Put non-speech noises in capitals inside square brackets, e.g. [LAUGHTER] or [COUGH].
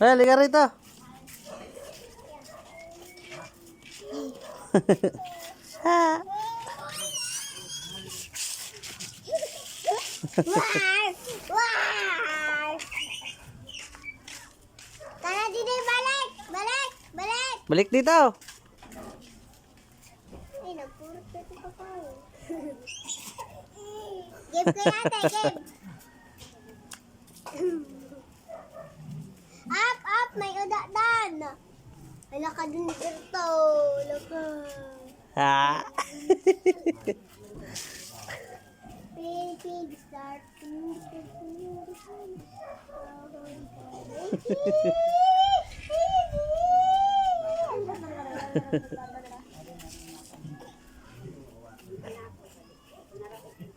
Eh, liga rito. ha. Tara dito, balik! Dito. Ay, nagpurot na ito pa Game ko natin, game! may udadan. Wala ka din dito. Wala ka. Ha? Baby, start Thank [LAUGHS] you.